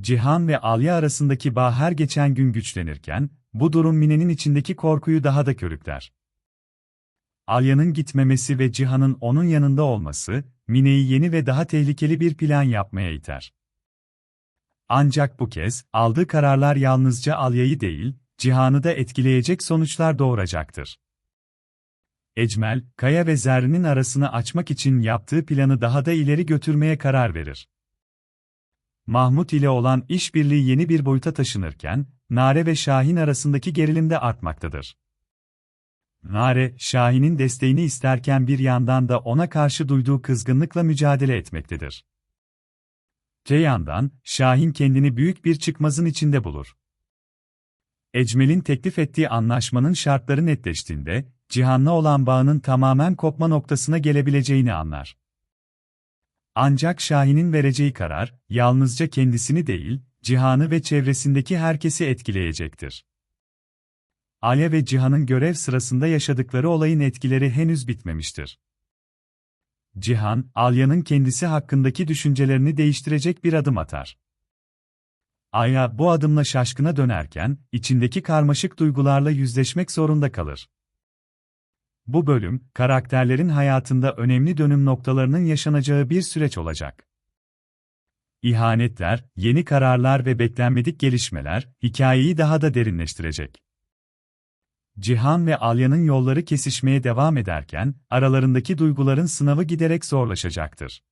Cihan ve Alya arasındaki bağ her geçen gün güçlenirken, bu durum Mine'nin içindeki korkuyu daha da körükler. Alya'nın gitmemesi ve Cihan'ın onun yanında olması, Mine'yi yeni ve daha tehlikeli bir plan yapmaya iter. Ancak bu kez, aldığı kararlar yalnızca Alya'yı değil, Cihan'ı da etkileyecek sonuçlar doğuracaktır. Ecmel, Kaya ve Zerrin'in arasını açmak için yaptığı planı daha da ileri götürmeye karar verir. Mahmut ile olan işbirliği yeni bir boyuta taşınırken, Nare ve Şahin arasındaki gerilim de artmaktadır. Nare, Şahin'in desteğini isterken bir yandan da ona karşı duyduğu kızgınlıkla mücadele etmektedir. Te yandan, Şahin kendini büyük bir çıkmazın içinde bulur. Ecmel'in teklif ettiği anlaşmanın şartları netleştiğinde, Cihan'la olan bağının tamamen kopma noktasına gelebileceğini anlar. Ancak Şahin'in vereceği karar, yalnızca kendisini değil, Cihan'ı ve çevresindeki herkesi etkileyecektir. Alya ve Cihan'ın görev sırasında yaşadıkları olayın etkileri henüz bitmemiştir. Cihan, Alya'nın kendisi hakkındaki düşüncelerini değiştirecek bir adım atar. Alya bu adımla şaşkına dönerken, içindeki karmaşık duygularla yüzleşmek zorunda kalır. Bu bölüm, karakterlerin hayatında önemli dönüm noktalarının yaşanacağı bir süreç olacak. İhanetler, yeni kararlar ve beklenmedik gelişmeler, hikayeyi daha da derinleştirecek. Cihan ve Alya'nın yolları kesişmeye devam ederken, aralarındaki duyguların sınavı giderek zorlaşacaktır.